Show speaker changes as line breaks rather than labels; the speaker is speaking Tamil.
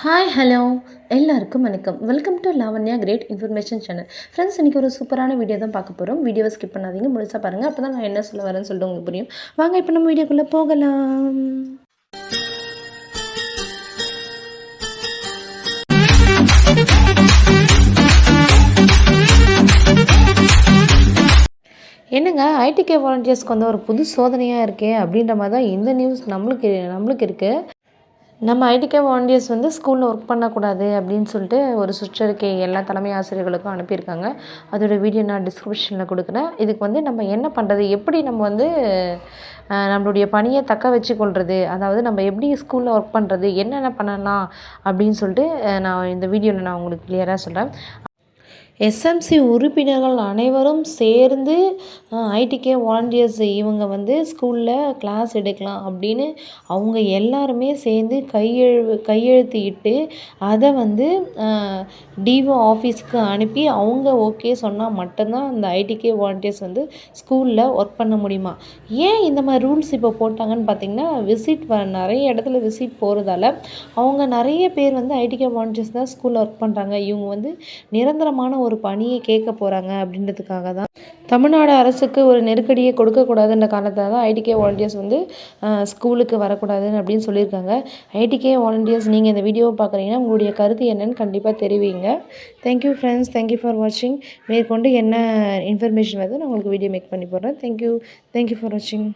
ஹாய் ஹலோ எல்லாருக்கும் வணக்கம். Welcome to Lavanya great information channel friends இன்றைக்கி ஒரு சூப்பரான வீடியோ தான் பார்க்க போகிறோம் வீடியோவை ஸ்கிப் பண்ணாதீங்க. முழுசாக பாருங்கள் அப்போ தான் நான் என்ன சொல்ல வரேன்னு சொல்லிட்டு உங்களுக்கு புரியும். வாங்க இப்போ நம்ம வீடியோக்குள்ளே போகலாம். என்னங்க ஐடிகே வாலண்டியர்ஸ்க்கு வந்து ஒரு புது சோதனையாக இருக்கே அப்படின்ற மாதிரி தான் இந்த நியூஸ் நம்மளுக்கு நம்மளுக்கு இருக்குது நம்ம ஐடிகே வாலண்டியர்ஸ் வந்து ஸ்கூலில் ஒர்க் பண்ணக்கூடாது அப்படின்னு சொல்லிட்டு ஒரு சுற்றறிக்கை எல்லா தலைமை ஆசிரியர்களுக்கும் அனுப்பியிருக்காங்க. அதோடய வீடியோ நான் டிஸ்கிரிப்ஷனில் கொடுக்குறேன். இதுக்கு வந்து நம்ம என்ன பண்ணுறது எப்படி நம்ம வந்து நம்மளுடைய பணியை தக்க வச்சு கொள்வது அதாவது நம்ம எப்படி ஸ்கூலில் ஒர்க் பண்ணுறது என்னென்ன பண்ணலாம்? அப்படின்னு சொல்லிட்டு நான் இந்த வீடியோவில் நான் உங்களுக்கு கிளியராக சொல்கிறேன் எஸ்எம்சி உறுப்பினர்கள் அனைவரும் சேர்ந்து ஐடிகே வாலண்டியர்ஸ் இவங்க வந்து ஸ்கூலில் கிளாஸ் எடுக்கலாம் அப்படின்னு அவங்க எல்லாருமே சேர்ந்து கையெழு கையெழுத்து இட்டு அதை வந்து டிஓ ஆஃபீஸ்க்கு அனுப்பி அவங்க ஓகே சொன்னால் மட்டும்தான் அந்த ஐடிகே வாலண்டியர்ஸ் வந்து ஸ்கூலில் ஒர்க் பண்ண முடியுமா? ஏன் இந்த மாதிரி ரூல்ஸ் இப்போ போட்டாங்கன்னு பார்த்தீங்கன்னா விசிட் நிறைய இடத்துல விசிட் போகிறதால அவங்க நிறைய பேர் வந்து ஐடிகே வாலண்டியர்ஸ் தான் ஸ்கூலில் ஒர்க் பண்ணுறாங்க இவங்க வந்து நிரந்தரமான ஒரு ஒரு பணியை கேட்க போகிறாங்க அப்படின்றதுக்காக தான். தமிழ்நாடு அரசுக்கு ஒரு நெருக்கடியை கொடுக்கக்கூடாதுன்ற காரணத்தால் தான் ஐடிகே வாலண்டியர்ஸ் வந்து ஸ்கூலுக்கு வரக்கூடாதுன்னு அப்படின்னு சொல்லியிருக்காங்க. ஐடிகே வாலண்டியர்ஸ் நீங்கள் இந்த வீடியோவை பார்க்குறீங்கன்னா உங்களுடைய கருத்து என்னன்னு கண்டிப்பாக தெரிவிங்க. தேங்க்யூ ஃப்ரெண்ட்ஸ் தேங்க்யூ ஃபார் வாட்சிங் மேற்கொண்டு என்ன இன்ஃபர்மேஷன் வருது நான் உங்களுக்கு வீடியோ மேக் பண்ணி போடுறேன். தேங்க்யூ தேங்க்யூ ஃபார் வாட்சிங்